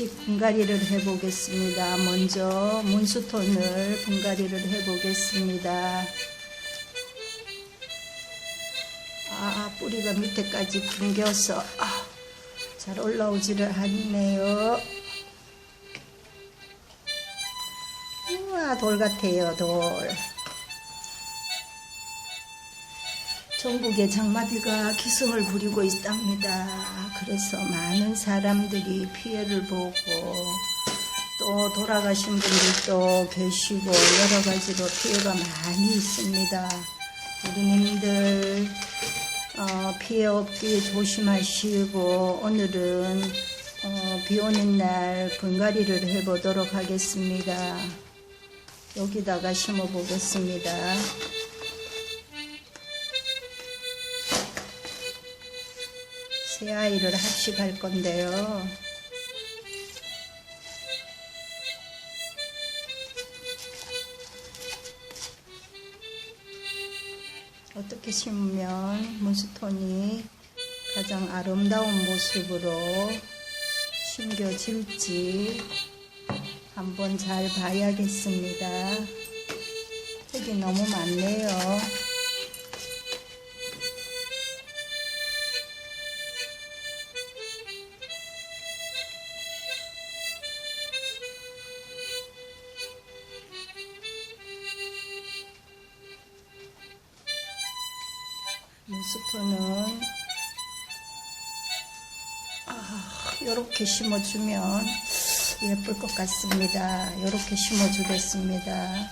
합식 분갈이를 해보겠습니다. 먼저 문수톤을 분갈이를 해보겠습니다. 아, 뿌리가 밑에까지 낑겨서 아, 잘 올라오지를 않네요. 우와, 돌 같아요, 돌. 전국에 장마비가 기승을 부리고 있답니다. 그래서 많은 사람들이 피해를 보고 또 돌아가신 분들도 계시고 여러 가지로 피해가 많이 있습니다. 우리님들 어, 피해 없기 조심하시고 오늘은 어, 비 오는 날 분갈이를 해보도록 하겠습니다. 여기다가 심어 보겠습니다. 새 아이를 합식할 건데요. 어떻게 심으면 문스톤이 가장 아름다운 모습으로 심겨질지 한번 잘 봐야겠습니다. 흙이 너무 많네요. 이렇게 심어주면 예쁠 것 같습니다. 이렇게 심어주겠습니다.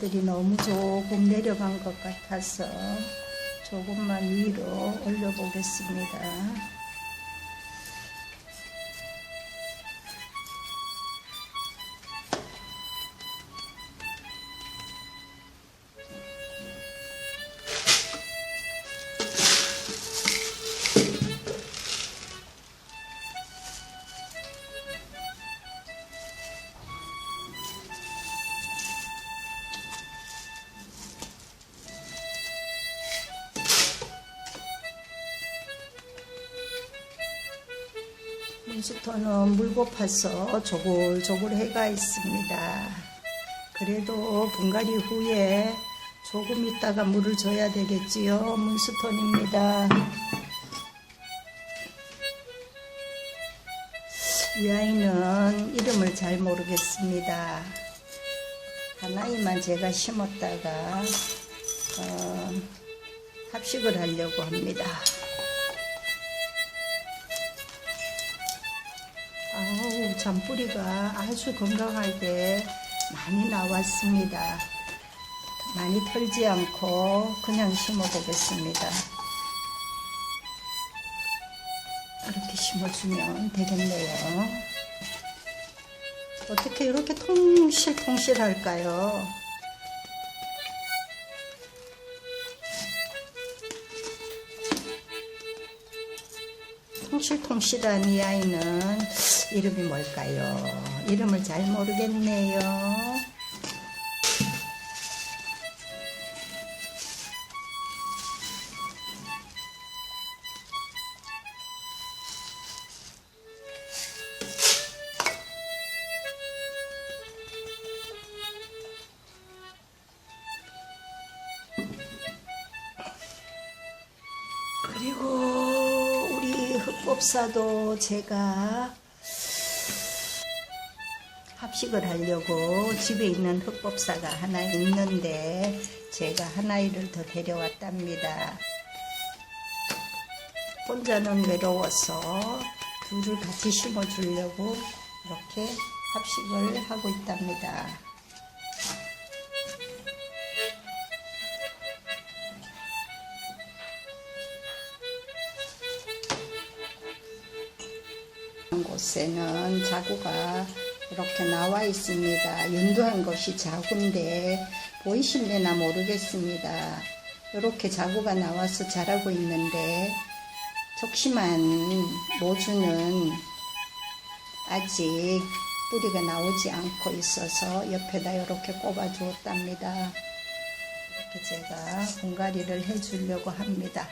아이들이 너무 조금 내려간 것 같아서 조금만 위로 올려보겠습니다. 민수토는 물 고 파서 조글조글 해가 있습니다. 그래도 분갈이 후에 조금 있다가 물을 줘야 되겠지요. 문수톤입니다. 이 아이는 이름을 잘 모르겠습니다. 하나이만 제가 심었다가 어, 합식을 하려고 합니다. 아우, 잔뿌리가 아주 건강할 때 많이 나왔습니다. 많이 털지 않고 그냥 심어 보겠습니다. 이렇게 심어주면 되겠네요. 어떻게 이렇게 통실통실 할까요? 통실통실한 이 아이는 이름이 뭘까요? 이름을 잘 모르겠네요. 그리고 우리 흑법사도 제가 합식을 하려고 집에 있는 흑법사가 하나 있는데 제가 하나이를 더 데려왔답니다. 혼자는 외로워서 둘을 같이 심어주려고 이렇게 합식을 하고 있답니다. 곳에는 자구가 이렇게 나와 있습니다. 윤두한 것이 자구인데 보이실래나 모르겠습니다. 이렇게 자구가 나와서 자라고 있는데 적심한 모주는 아직 뿌리가 나오지 않고 있어서 옆에다 이렇게 꼽아 주었답니다. 이렇게 제가 분갈이를 해 주려고 합니다.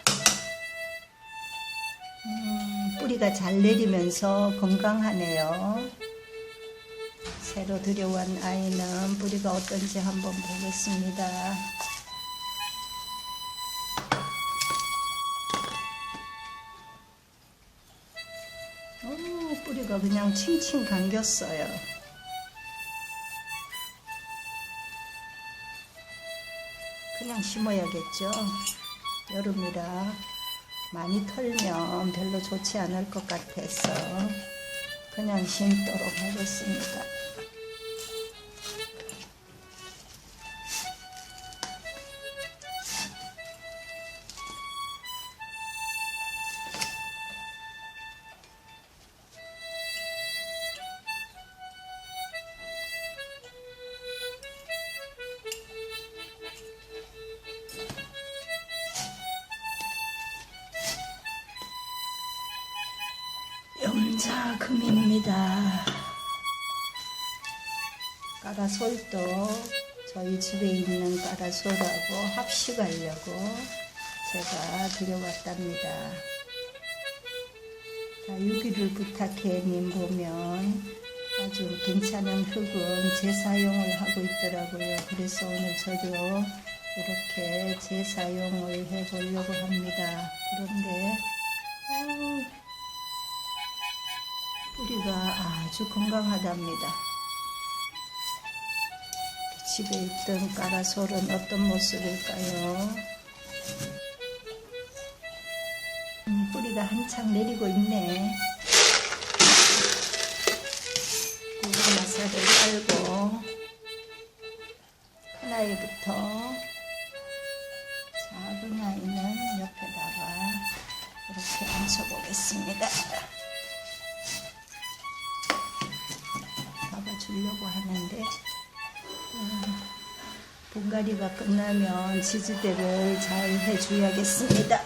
음, 뿌리가 잘 내리면서 건강하네요. 새로 들여온 아이는 뿌리가 어떤지 한번 보겠습니다. 오, 뿌리가 그냥 칭칭 감겼어요. 그냥 심어야겠죠. 여름이라 많이 털면 별로 좋지 않을 것 같아서 그냥 심도록 하겠습니다. 까라솔도 저희 집에 있는 까라솔하고 합식하려고 제가 들여왔답니다. 자, 유기를 부탁해님 보면 아주 괜찮은 흙은 재사용을 하고 있더라고요. 그래서 오늘 저도 이렇게 재사용을 해보려고 합니다. 그런데 아우, 뿌리가 아주 건강하답니다. 집에 있던 까라솔은 어떤 모습일까요? 음, 뿌리가 한창 내리고 있네. 고구마살을 깔고 큰 아이부터 작은 아이는 옆에다가 이렇게 앉혀보겠습니다. 잡아주려고 하는데 아, 분갈이가 끝나면 지지대를 잘 해줘야겠습니다.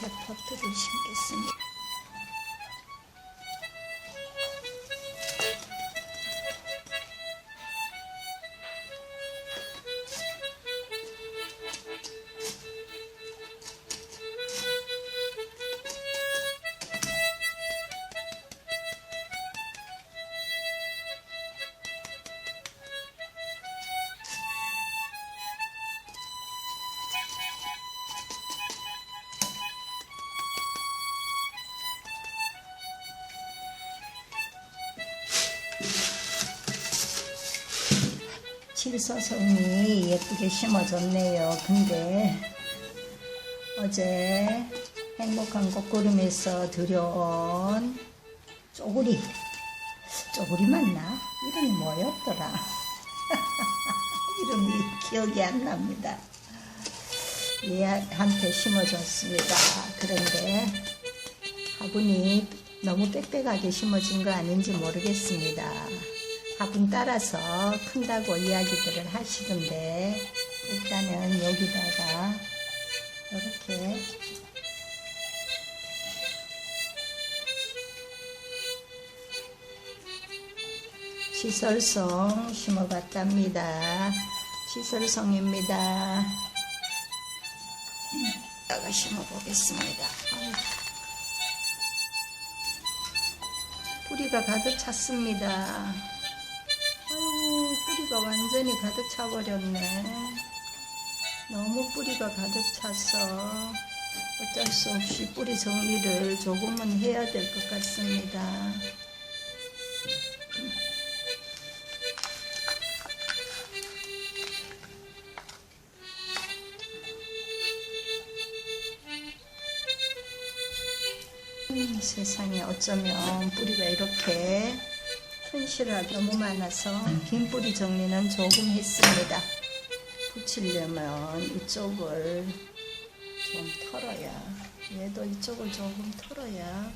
새 포트를 심겠습니다. 칠서성이 예쁘게 심어졌네요. 근데 어제 행복한 꽃구름에서 들여온 쪼구리 쪼구리 맞나? 이름이 뭐였더라? 이름이 기억이 안 납니다. 얘한테 심어줬습니다. 그런데 화분이 너무 빽빽하게 심어진 거 아닌지 모르겠습니다. 화분 따라서 큰다고 이야기들을 하시던데 일단은 여기다가 이렇게 시설성 심어봤답니다. 시설성입니다. 여기다가 심어보겠습니다. 뿌리가 가득 찼습니다. 뿌리가 완전히 가득 차버렸네. 너무 뿌리가 가득 차서 어쩔 수 없이 뿌리 정리를 조금은 해야 될 것 같습니다. 음, 세상에 어쩌면 뿌리가 이렇게 튼실하게 너무 많아서 긴 뿌리 정리는 조금 했습니다. 붙이려면 이쪽을 좀 털어야 얘도 이쪽을 조금 털어야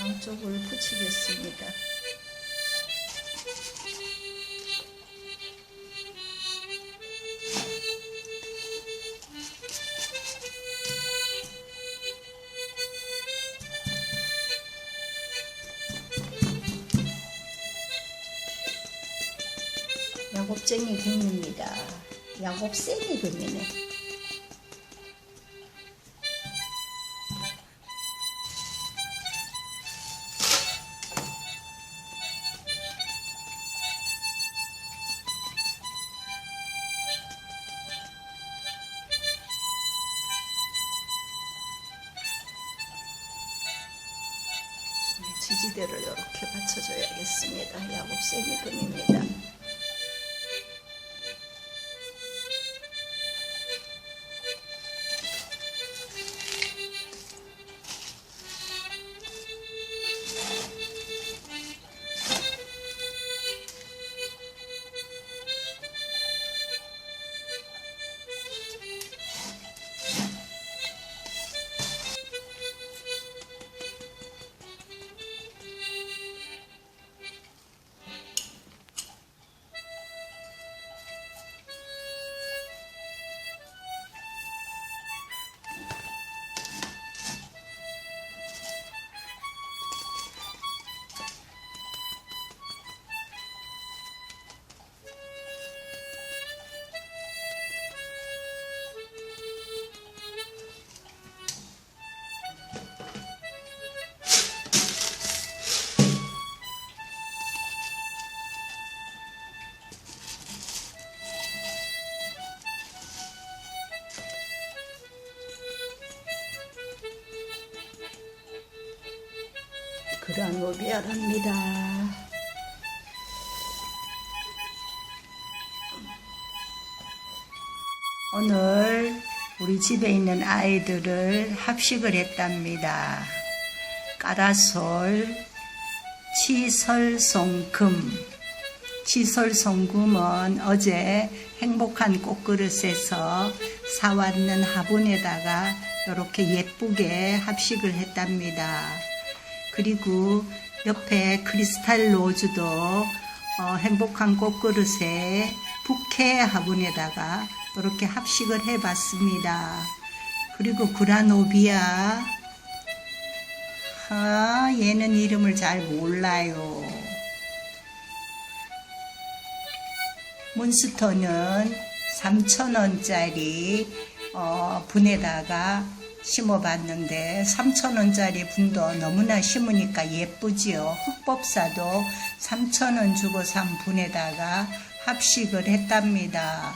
양쪽을 붙이겠습니다. 야곱쟁이 금입니다. 야곱생이 금이네. 지지대를 이렇게 받쳐줘야겠습니다. 야곱생이 금입니다. 그라노비아랍니다. 오늘 우리 집에 있는 아이들을 합식을 했답니다. 까라솔, 치설송금. 치설송금은 어제 행복한 꽃그릇에서 사왔는 화분에다가 이렇게 예쁘게 합식을 했답니다. 그리고 옆에 크리스탈 로즈도 어, 행복한 꽃그릇에 부케 화분에다가 이렇게 합식을 해봤습니다. 그리고 그라노비아 아, 얘는 이름을 잘 몰라요. 몬스터는 3,000원짜리 어, 분에다가 심어봤는데 3,000원짜리 분도 너무나 심으니까 예쁘지요. 흑법사도 3,000원 주고 산 분에다가 합식을 했답니다.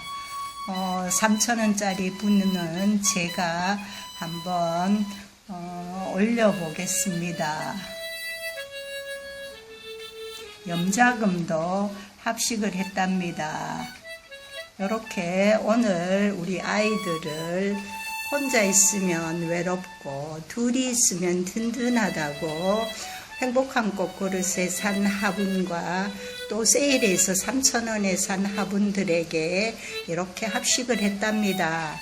어, 3,000원짜리 분은 제가 한번 어, 올려보겠습니다. 염자금도 합식을 했답니다. 이렇게 오늘 우리 아이들을 혼자 있으면 외롭고 둘이 있으면 든든하다고 행복한 꽃그릇에 산 화분과 또 세일해서 3,000원에 산 화분들에게 이렇게 합식을 했답니다.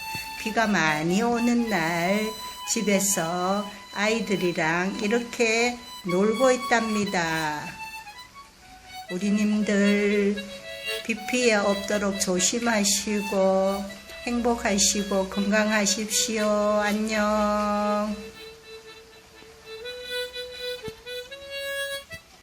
비가 많이 오는 날 집에서 아이들이랑 이렇게 놀고 있답니다. 우리님들 비 피해 없도록 조심하시고 행복하시고 건강하십시오. 안녕.